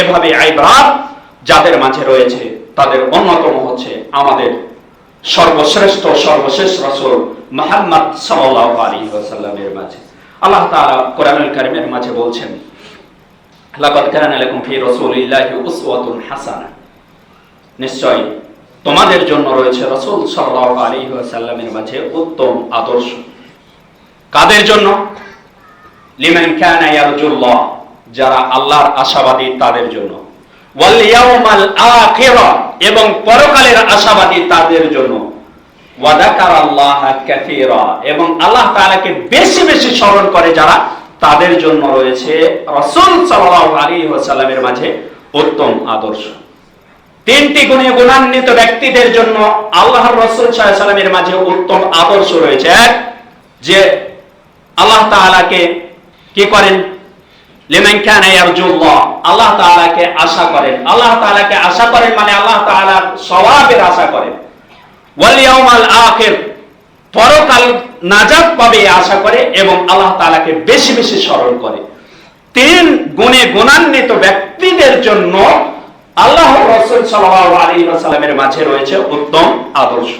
এভাবে আইবরাত যাদের মাঝে রয়েছে, তাদের অন্যতম হচ্ছে আমাদের সর্বশ্রেষ্ঠ, সর্বশেষ রসুল মোহাম্মদ আলাইহি ওয়াসাল্লামের মাঝে। আল্লাহ কোরআনুল কারীমের মাঝে বলছেন, লাকাদ কানা লাকুম ফি রাসূলিল্লাহি উসওয়াতুন হাসানাহ নিশ্চয় তোমাদের জন্য রয়েছে রসুল সাল্লাল্লাহু আলাইহি ওয়াসাল্লামের মাঝে উত্তম আদর্শ। কাদের জন্য? লিমান কানা ইয়ারজুল্লাহ। যারা আল্লাহর আশাবাদী তাদের জন্য। এবং পরকালের আশাবাদী তাদের জন্য। আল্লাহ এবং আল্লাহ তাআলাকে বেশি বেশি স্মরণ করে যারা তাদের জন্য রয়েছে। রাসূল সাল্লাল্লাহু ওয়াসাল্লামের মাঝে উত্তম আদর্শ। তিনটি গুণে গুণান্বিত ব্যক্তিদের জন্য আল্লাহর রসুল সাল্লামের মাঝে উত্তম আদর্শ রয়েছে। এক, যে আল্লাহ তাআলাকে কি করেন? লিমান কানা আল্লাহ তাআলাকে আশা করেন। আল্লাহ আশা করেন মানে আল্লাহ আশা করেন। পরকাল নাজাত পাবে আশা করে এবং আল্লাহ তাআলাকে বেশি বেশি স্মরণ করে। তিন গুণে গুণান্বিত ব্যক্তিদের জন্য আল্লাহ রসুল সাল্লাল্লাহু আলাইহি ওয়াসাল্লামের মাঝে রয়েছে উত্তম আদর্শ।